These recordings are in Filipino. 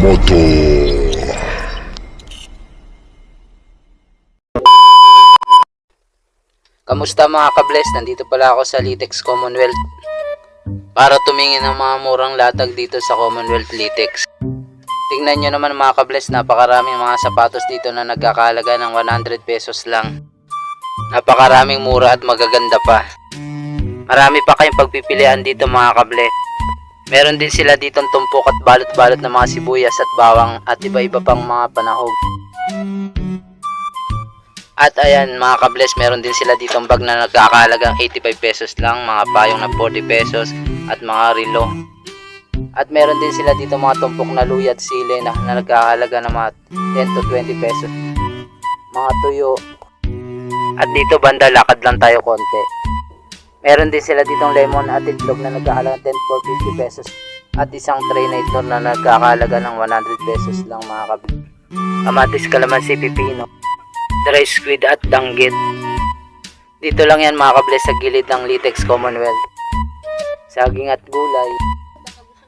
Motor. Kamusta mga kabless? Nandito pala ako sa Litex Commonwealth para tumingin ng mga murang latag dito sa Commonwealth Litex. Tingnan nyo naman mga kabless, napakaraming mga sapatos dito na nagkakalaga ng 100 pesos lang. Napakaraming mura at magaganda pa. Marami pa kayong pagpipilian dito mga kabless. Meron din sila ditong tumpok at balot-balot ng mga sibuyas at bawang at iba-iba pang mga panahog. At ayan mga kabless, meron din sila ditong bag na nagkakahalagang 85 pesos lang, mga payong na 40 pesos at mga relo. At meron din sila dito mga tumpok na luya at sili na, na nagkakahalaga ng mga 10 to 20 pesos. Mga tuyo. At dito banda lakad lang tayo konti. Meron din sila ditong lemon at itlog na nagkakahalaga 10 for 50 pesos. At isang tray na ito na nagkakahalaga ng 100 pesos lang mga kabless. Kamatis, kalamansi, pipino dry squid at danggit. Dito lang yan mga kables sa gilid ng Litex Commonwealth. Saging at gulay.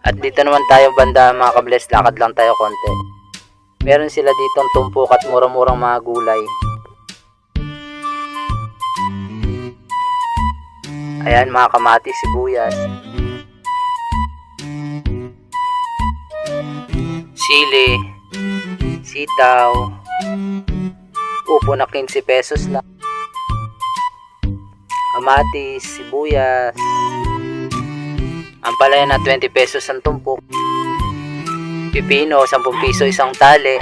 At dito naman tayo banda mga kables, lakad lang tayo konti. Meron sila ditong tumpok at murang-murang mga gulay. Ayan mga kamatis, sibuyas. Sili. Sitaw upo na 15 pesos lang. Kamatis, sibuyas. Ang palaya na 20 pesos ang tumpok. Pipino, 10 piso isang tali.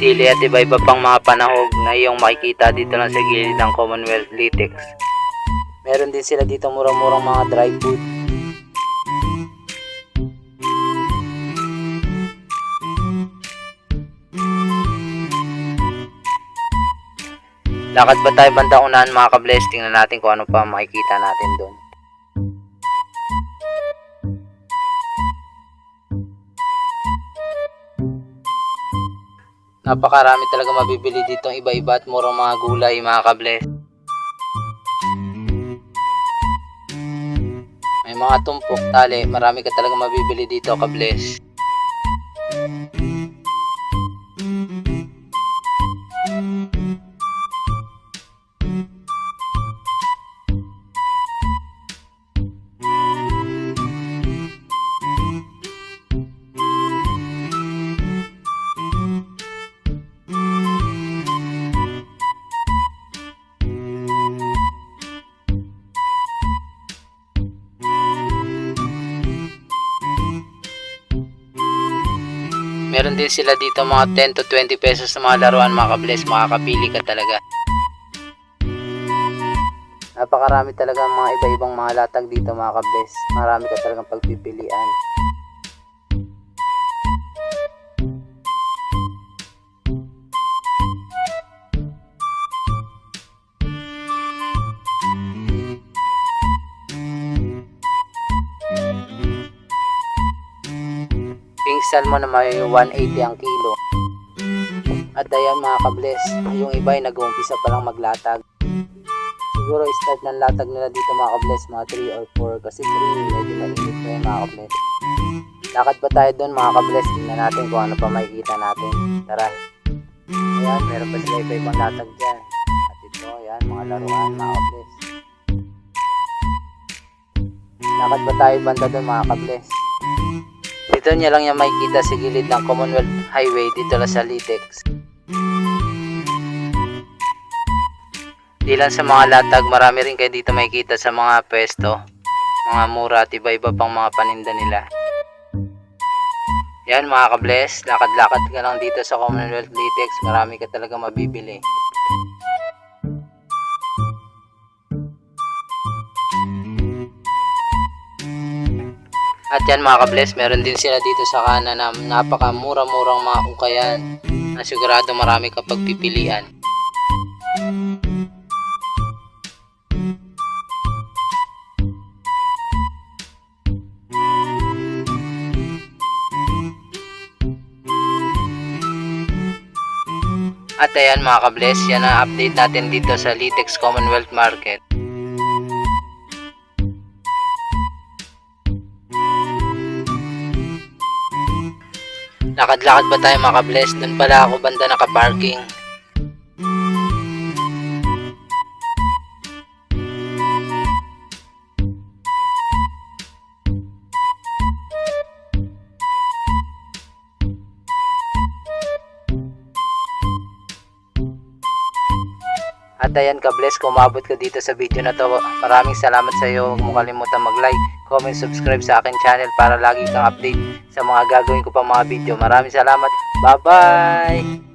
Sili at iba-iba pang mga panahog na iyong makikita dito lang sa gilid ng Commonwealth Litex. Meron din sila dito murang-murang mga dry food. Lakad ba tayo banda unahan mga ka-bless? Tingnan natin kung ano pa makikita natin doon. Napakarami talaga mabibili dito iba-iba at murang mga gulay mga ka-bless. Mga tumpok tali, marami ka talaga mabibili dito ka-bless. Meron din sila dito mga 10 to 20 pesos na mga laruan mga kabless. Makakapili ka talaga. Napakarami talaga mga iba-ibang mga latag dito mga kabless. Marami ka talagang pagpipilian. Salmon na may 180 ang kilo. At ayan mga kabless, yung iba ay nag-uumpisa pa lang maglatag. Siguro start ng latag nila dito mga kabless, mga 3 or 4 kasi 3 medyo mainit pa yung mga kabless. Lakad pa tayo doon mga kabless, tingnan natin kung ano pa makikita natin. Tara. Ayan, meron pa sila iba-ibang latag dyan. At ito, ayan, mga laruan mga kabless. Lakad pa tayo banda doon mga kabless. Dito niya lang yung makikita sa gilid ng Commonwealth Highway dito lang sa Litex. Di lang sa mga latag, marami rin kayo dito makikita sa mga pwesto. Mga mura at iba-iba pang mga paninda nila. Yan mga ka-bless, lakad-lakad ka lang dito sa Commonwealth Litex, marami ka talaga mabibili. At yan mga ka-bless, meron din sila dito sa kanan na napakamura-murang mga ukayan na sigurado marami ka pagpipilian. At ayan mga ka-bless, yan ang update natin dito sa Litex Commonwealth Market. Lakad-lakad ba tayo mga ka-bless? Doon pala ako banda nakaparking. At ayan ka-bless, kung umabot ka dito sa video na to, maraming salamat sa iyo. Huwag mo kalimutan mag-like, comment, subscribe sa akin channel para lagi kang update sa mga gagawin ko pa mga video. Maraming salamat. Bye-bye!